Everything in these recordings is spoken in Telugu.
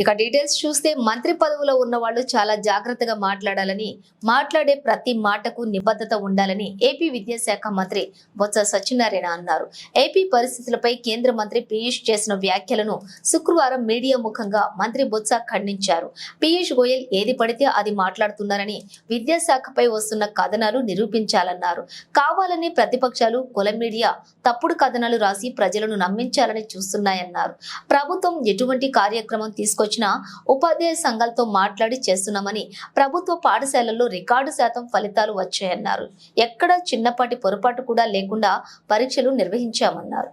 ఇక డీటెయిల్స్ చూస్తే మంత్రి పదవిలో ఉన్న వాళ్ళు చాలా జాగ్రత్తగా మాట్లాడాలని మాట్లాడే ప్రతి మాటకు నిబద్ధత ఉండాలని ఏపీ విద్యాశాఖ మంత్రి బొత్స సత్యనారాయణ అన్నారు. ఏపీ పరిస్థితులపై కేంద్ర మంత్రి పీయూష్ చేసిన వ్యాఖ్యలను శుక్రవారం మీడియా ముఖంగా మంత్రి బొత్స ఖండించారు. పీయూష్ గోయల్ ఏది పడితే అది మాట్లాడుతున్నారని విద్యాశాఖపై వస్తున్న కథనాలు నిరూపించాలన్నారు. కావాలని ప్రతిపక్షాలు కుల మీడియా తప్పుడు కథనాలు రాసి ప్రజలను నమ్మించాలని చూస్తున్నాయన్నారు. ప్రభుత్వం ఎటువంటి కార్యక్రమం తీసుకొచ్చిన ఉపాధ్యాయ సంఘాలతో మాట్లాడి చేస్తున్నామని ప్రభుత్వ పాఠశాలల్లో రికార్డు శాతం ఫలితాలు వచ్చాయన్నారు. ఎక్కడ చిన్నపాటి పొరపాటు కూడా లేకుండా పరీక్షలు నిర్వహించామన్నారు.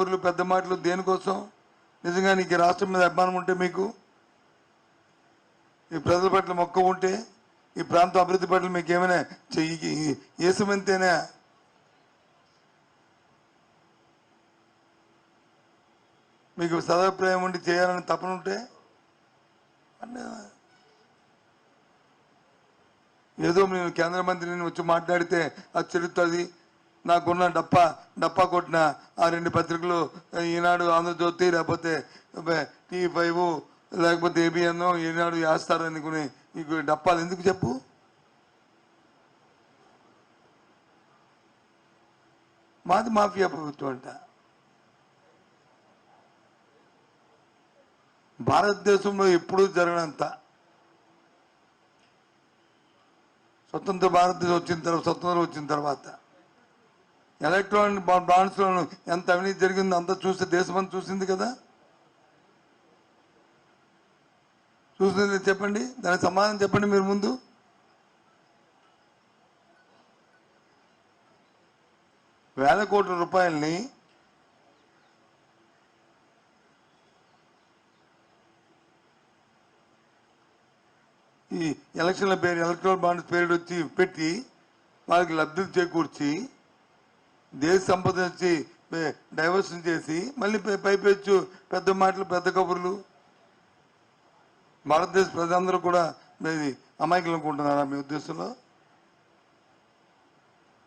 ఊర్లు పెద్ద మాటలు దేనికోసం? నిజంగా నీకు రాష్ట్రం మీద అభిమానం ఉంటే మీకు? ఈ ప్రజల పట్ల మొక్క ఉంటే? ఈ ప్రాంతం అభివృద్ధి పట్ల మీకు ఏమైనా ఏ ఏసమంతేనా? మీకు సదాభిప్రాయం ఉండి చేయాలని తపన ఉంటే ఏదో నేను కేంద్ర మంత్రిని వచ్చి మాట్లాడితే అది చెల్లుతుంది. నాకున్న డప్పా డప్పా కొట్టిన ఆ రెండు పత్రికలు ఈనాడు ఆంధ్రజ్యోతి లేకపోతే టీ ఫైవ్ లేకపోతే ఏబిఎన్ ఈనాడు వేస్తారు అనుకుని నీకు డప్పాలు ఎందుకు చెప్పు? మాది మాఫియా ప్రభుత్వం అంట. భారతదేశంలో ఎప్పుడూ జరగనంత స్వతంత్ర భారతదేశం వచ్చిన తర్వాత స్వతంత్రం వచ్చిన తర్వాత ఎలక్ట్రానిక్ బాండ్స్లో ఎంత అవినీతి జరిగిందో అంతా చూస్తే దేశమంతా చూసింది కదా? చూసింది చెప్పండి దానికి సమాధానం చెప్పండి మీరు ముందు. వేల కోట్ల రూపాయలని ఈ ఎలక్షన్ల పేరు ఎలక్ట్రల్ బాండ్స్ పేరు వచ్చి పెట్టి వాళ్ళకి లబ్ధులు చేకూర్చి దేశ సంపద వచ్చి డైవర్షన్ చేసి మళ్ళీ పైపెచ్చు పెద్ద మాటలు పెద్ద కబుర్లు. భారతదేశ ప్రజలందరూ కూడా ఇది అమాయకులు అనుకుంటున్నారా మీ ఉద్దేశంలో?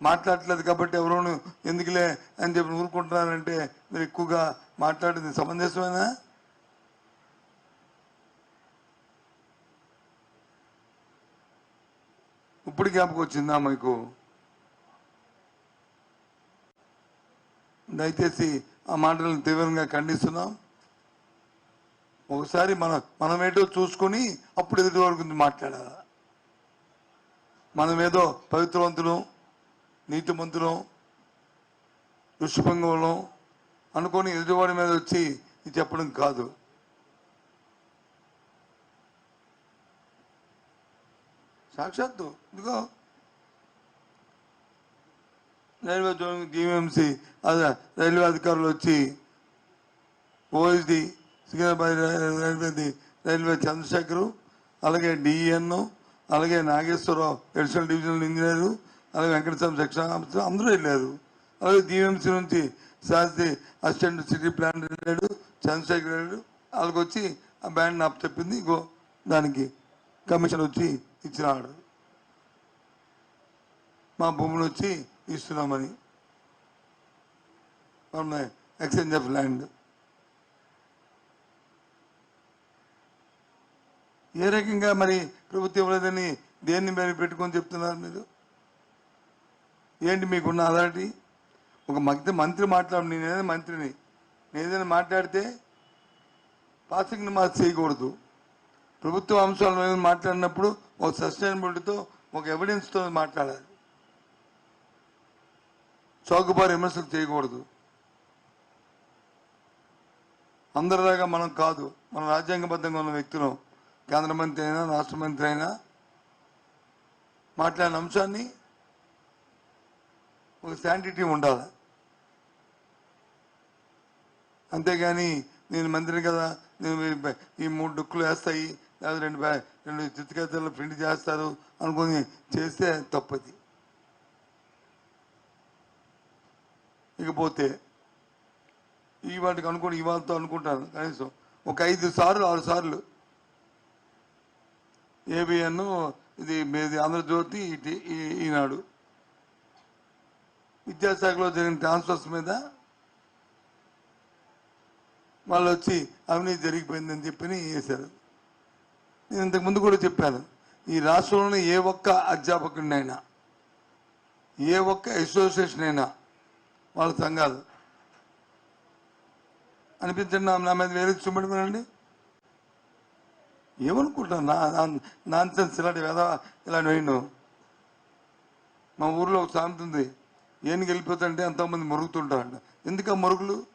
మాట్లాడట్లేదు కాబట్టి ఎవరోను ఎందుకులే అని చెప్పి ఊరుకుంటున్నారంటే మీరు ఎక్కువగా మాట్లాడింది సమంజసమేనా? ఇప్పుడు జ్ఞాపకం వచ్చిందా మీకు? దయచేసి ఆ మాటలను తీవ్రంగా ఖండిస్తున్నాం. ఒకసారి మన మనమేటో చూసుకొని అప్పుడు ఎదుటి గురించి మాట్లాడాలి? మనమేదో పవిత్రవంతులం నీతిమంతులం ఋషిభంగంలో అనుకొని ఎదుటివాడి మీద వచ్చి ఇది చెప్పడం కాదు. సాక్షాత్తు. ఇదిగో. రైల్వే జోన్ జీవీఎంసీ అదే రైల్వే అధికారులు వచ్చి ఓఎస్డి సికింద్రాబాద్ రైల్వే- రైల్వేది రైల్వే చంద్రశేఖరు అలాగే డిఈఎన్ అలాగే నాగేశ్వరరావు ఎడిషనల్ డివిజనల్ ఇంజనీరు అలాగే వెంకటస్వామి శిక్షణ ఆఫీసర్ అందరూ వెళ్ళారు. అలాగే జీవీఎంసీ నుంచి శాస్త్రి అసిస్టెంట్ సిటీ ప్లాన్ వెళ్ళాడు చంద్రశేఖర్ వెళ్ళాడు వాళ్ళకి వచ్చి ఆ బ్యాండ్ నాకు చెప్పింది. గో దానికి కమిషన్ వచ్చి ఇచ్చినాడు. మా భూములు వచ్చి ఇస్తున్నామని. ఎక్స్చేంజ్ ఆఫ్ ల్యాండ్ ఏ రకంగా మరి ప్రభుత్వం ఇవ్వలేదని దేన్ని మీరు పెట్టుకొని చెప్తున్నారు మీరు? ఏంటి మీకున్న అథారిటీ? ఒక మంత్రి మంత్రి మాట్లాడు నేనేదైనా మంత్రిని. నేను ఏదైనా మాట్లాడితే పాసింగ్ మార్క్స్ చేయకూడదు. ప్రభుత్వ అంశాల మీద మాట్లాడినప్పుడు ఒక సస్టైనబిలిటీతో ఒక ఎవిడెన్స్తో మాట్లాడాలి. చౌకబారు విమర్శలు చేయకూడదు. అందరిలాగా మనం కాదు మనం రాజ్యాంగబద్ధంగా ఉన్న వ్యక్తులు. కేంద్ర మంత్రి అయినా రాష్ట్ర మంత్రి అయినా మాట్లాడిన అంశాన్ని ఒక శాంటిటీ ఉండాలి. అంతేగాని నేను మంత్రిని కదా నేను ఈ మూడు డుక్కులు వేస్తాయి లేదా రెండు రెండు చిత్తకాయలు ప్రింట్ చేస్తారు అనుకొని చేస్తే తప్పది. ఇకపోతే ఈ వాటికి అనుకుని ఇవాళతో అనుకుంటాను కనీసం ఒక ఐదు సార్లు ఆరు సార్లు. ఏబిఎన్ ఇది మీది ఆంధ్రజ్యోతి ఇటు ఈనాడు. విద్యాశాఖలో జరిగిన ట్రాన్స్ఫర్స్ మీద వాళ్ళు వచ్చి అవినీతి జరిగిపోయిందని చెప్పి వేశారు నేను ఇంతకు ముందు కూడా చెప్పాను. ఈ రాష్ట్రంలోని ఏ ఒక్క అధ్యాపకుడినైనా ఏ ఒక్క అసోసియేషన్ అయినా వాళ్ళ సంఘాలు. అనిపించండి నా- మీద వేరే చూపెట్టుకోనండి ఏమనుకుంటాను నా నాన్ సెన్స్ ఇలాంటి వేద ఇలాంటి వేయను మా ఊర్లో ఒక సామెత ఉంది. ఏనుగు వెళ్ళిపోతుంటే ఎంతోమంది మరుగుతుంటారంట. ఎందుకు ఆ మరుగులు?